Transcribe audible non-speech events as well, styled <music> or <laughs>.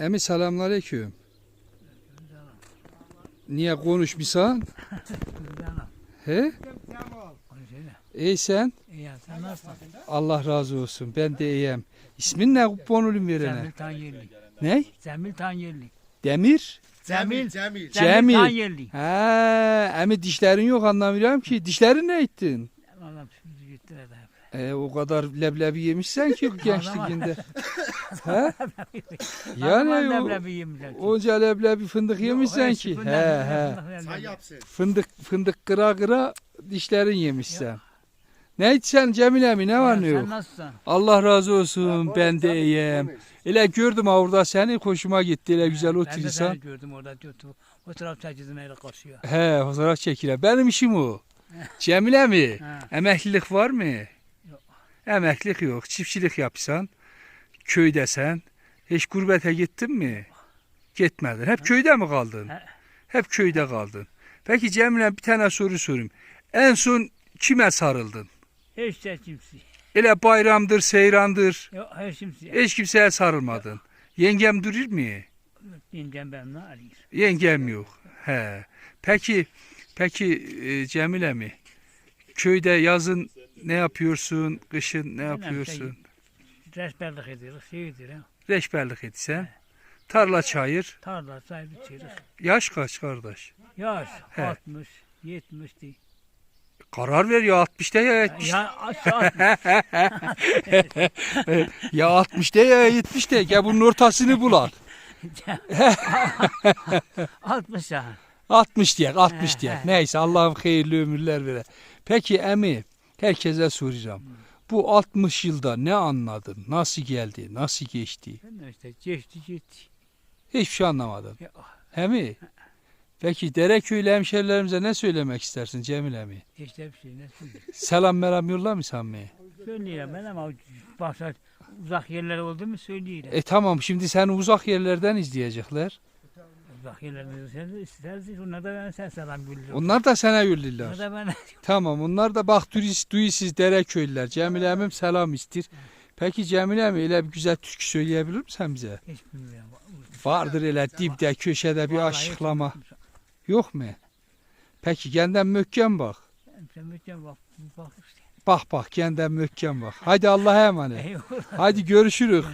Emi selamünaleyküm. Niye konuşmuşsan? Canım. <laughs> He? İyi sen? İyi sen nasılsın? Allah razı olsun. Ben de iyiyim. İsmin ne olayım verene? Cemil Tanyerli. Ne? Cemil Tanyerli. Demir? Cemil. Cemil. Cemil. Tanyerli. He, emi dişlerin yok anlamıyorum ki. Dişlerin ne ettin? Allah'ım şimdi gittiler de. E, o kadar leblebi yemişsen ki gençliğinde. <laughs> He? Yani o, onca leblebi fındık yemişsen ki. He he. Fındık fındık kıra kıra dişlerin yemişsen. Ne içsen Cemil emi ne var ne yok? Sen nasılsın? Allah razı olsun ben de iyiyim. Ele gördüm orada seni hoşuma gitti. Ele güzel Ben de seni gördüm orada. götü- O taraf çekizin öyle koşuyor. He fotoğraf çekilir. Benim işim o. <laughs> Cemile mi? Ha. Emeklilik var mı? Yok. Emeklilik yok. Çiftçilik yapsan, köydesen, hiç gurbete gittin mi? Gitmedin. Hep köyde mi kaldın? He. Hep köyde kaldın. Peki Cemile bir tane soru sorayım. En son kime sarıldın? Hiç de kimse. Ele bayramdır, seyrandır. Yok hiç kimse. Hiç kimseye sarılmadın. Yengem durur mu? Yengem ben ne arayayım? Yengem yok. He. Peki, peki e, Cemile mi? Köyde yazın ne yapıyorsun? Kışın ne yapıyorsun? Resberlik ediyoruz. Şey ediyoruz. Reşberlik etsen. Tarla çayır. Tarla sahibi çeyrek. Yaş kaç kardeş? Yaş He. 60, 70 değil. Karar ver ya 60'ta ya 70. <laughs> Ya aşağı Ya 60'ta ya 70'te. Gel bunun ortasını bulak. 60 ya. 60 diye 60 He, diye. he. Neyse Allah'ım hayırlı ömürler vere. Peki emi herkese soracağım. Bu 60 yılda ne anladın? Nasıl geldi? Nasıl geçti? Ben de işte geçti gitti. Hiçbir şey anlamadın. Ya, He mi? Peki Dereköylü hemşerilerimize ne söylemek istersin Cemil emi? işte bir şey ne söyleyeyim. Selam meram yolla mı sen mi? Söyleyeyim ben ama başka uzak yerler oldu mu söyleyeyim. E tamam şimdi seni uzak yerlerden izleyecekler. Sen istersin onlar da ben sen selam gönderirim. Onlar da sana Onlar yollarlar. da ben Tamam onlar da bak turist duyusuz Dereköylüler. Cemil emim selam istir. Peki Cemil emi öyle bir güzel türkü söyleyebilir misin bize? hiç bilmiyorum. Vardır öyle dipte köşede bir bilmiyorum. Yok mu? Peki kendinden möhkem bak. Bütün bak bak işte. Bak bak kendinden möhkem bak. Hadi Allah'a emanet. Hadi görüşürüz.